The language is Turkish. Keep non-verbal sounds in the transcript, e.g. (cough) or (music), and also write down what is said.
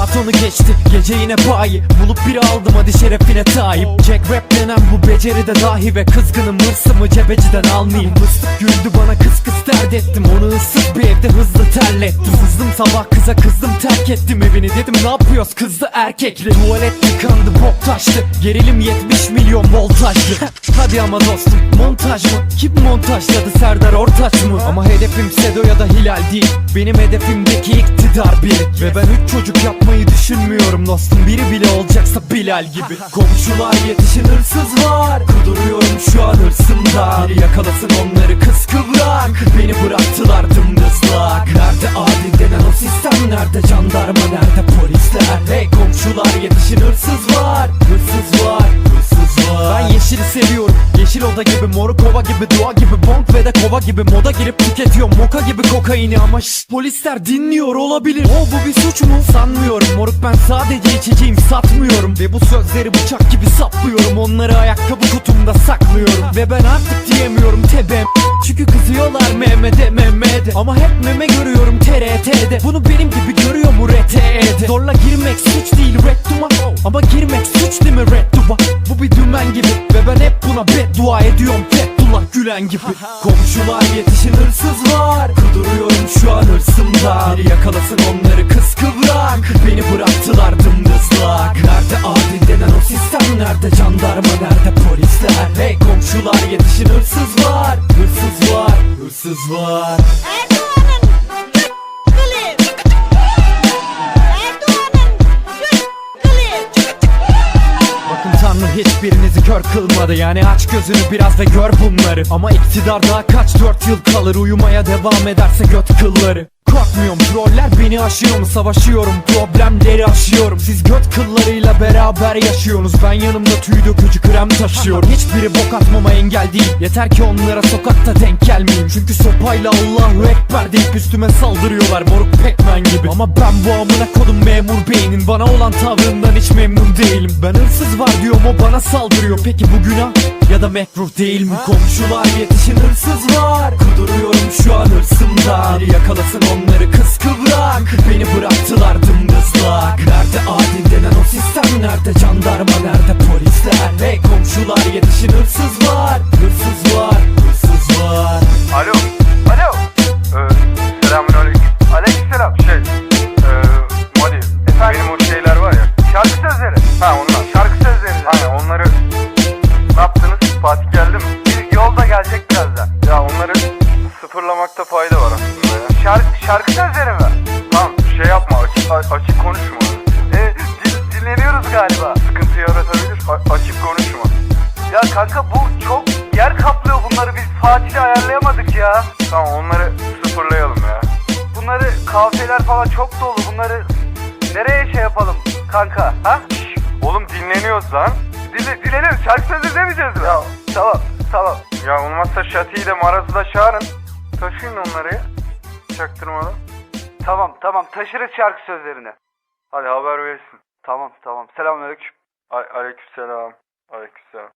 saat onu geçti Gece yine bayi. Bulup biri aldım hadi şerefine sahip Jack rap denen bu beceride dahi Ve kızgınım. Hırsımı cebeciden almayayım. Fıstık güldü bana kıs kıs dert ettim. Onu ıssız bir evde hızlı terlettim. Sızdım sabah kıza kızdım terk ettim evini. Dedim ne yapıyoruz kızdı erkekli? Tuvalet tıkandı bok taştı. Gerilim 70 milyon voltajlı (laughs) Hadi ama dostum montaj mı? Kim montajladı Serdar Ortaç mı? Ama hedefim Sedo ya da Hilal değil. Benim hedefimdeki iktidar biri Ve ben üç çocuk yapmayı düşünmüyorum dostum. Biri bile olacaksa Bilal gibi. Komşular yetişin hırsız var. Kuduruyorum şu an hırsımda. Biri yakalasın onları kıskıvrak Beni bıraktılar dımdızlak Nerede adil denen o sistem? Nerede jandarma? Nerede polisler? Hey komşular yetişin hırsız var. Hırsız var hırsız var. Ben yeşili seviyorum Yeşil oda gibi moru kova gibi dua gibi Bonk ve de kova gibi. Moda girip tüketiyorum Moka gibi kokaini. Ama şşt polisler dinliyor olabilir. O bu bir suç mu? Sanmıyorum. Moruk ben sadece içeceğim satmıyorum. Ve bu sözleri bıçak gibi saplıyorum. Onları ayakkabı kutumda saklıyorum. Ve ben artık diyemiyorum tebem çünkü kızıyorlar Mehmet'e Mehmet'e. Ama hep meme görüyorum TRT'de Bunu benim gibi görüyor mu RT'de Zorla girmek suç değil Ama girmek suç değil mi? Redduma Bu bir dümen gibi. Ve ben hep buna beddua ediyorum. Fethullah Gülen gibi. Komşular yetişin hırsız var Kuduruyorum şu an hırsımda. Biri yakalasın onları kıskıvrak Beni bıraktılar dımdızlak. Nerede adil denen o sistem? Nerede jandarma? Nerede polisler? Hey komşular yetişin hırsız var Hırsız var Hırsız var hiçbirinizi kör kılmadı. Yani aç gözünü biraz ve gör bunları. Ama iktidar daha kaç? Dört yıl kalır. Uyumaya devam ederse göt kılları Korkmuyorum troller beni aşıyor mu? Savaşıyorum Problemleri aşıyorum. Siz göt kıllarıyla beraber yaşıyorsunuz. Ben yanımda tüy dökücü krem taşıyorum. Hiçbiri bok atmama engel değil. Yeter ki onlara sokakta denk gelmeyeyim. Çünkü sopayla Allahu Ekber deyip üstüme saldırıyorlar. Moruk pekmen gibi. Ama ben bu amına kodum memur beynin. Bana olan tavrından hiç memnun değilim. Ben hırsız var diyorum o bana saldırıyor. Peki bu günah ya da mekruh değil mi? Komşular yetişin hırsız var. Kuduruyorum şu an hırsımda Biri yakalasın onları kıskıvrak Beni bıraktılar dımdızlak. Nerede adil denen o sistem? Nerede jandarma? Nerede polisler? Hey komşular yetişin hırsız var sıfırlamakta fayda var aslında ya. Şarkı, şarkı sözleri mi? Tamam şey yapma açık, açık konuşma. E, din- dinleniyoruz galiba. Sıkıntı yaratabilir. A- açık konuşma. Ya kanka bu çok yer kaplıyor bunları biz Fatih'le ayarlayamadık ya. Tamam onları sıfırlayalım ya. Bunları kafiyeler falan çok dolu bunları nereye şey yapalım kanka ha? Şş, oğlum dinleniyoruz lan. Dinle, dinlenelim şarkı sözü demeyeceğiz mi? Ya tamam tamam. Ya olmazsa Şati'yi de Maraz'ı da çağırın. Taşıyın onları ya. Çaktırmadan. Tamam tamam taşırız şarkı sözlerini. Hadi haber versin. Tamam tamam selamünaleyküm. Aleykümselam. Aleykümselam.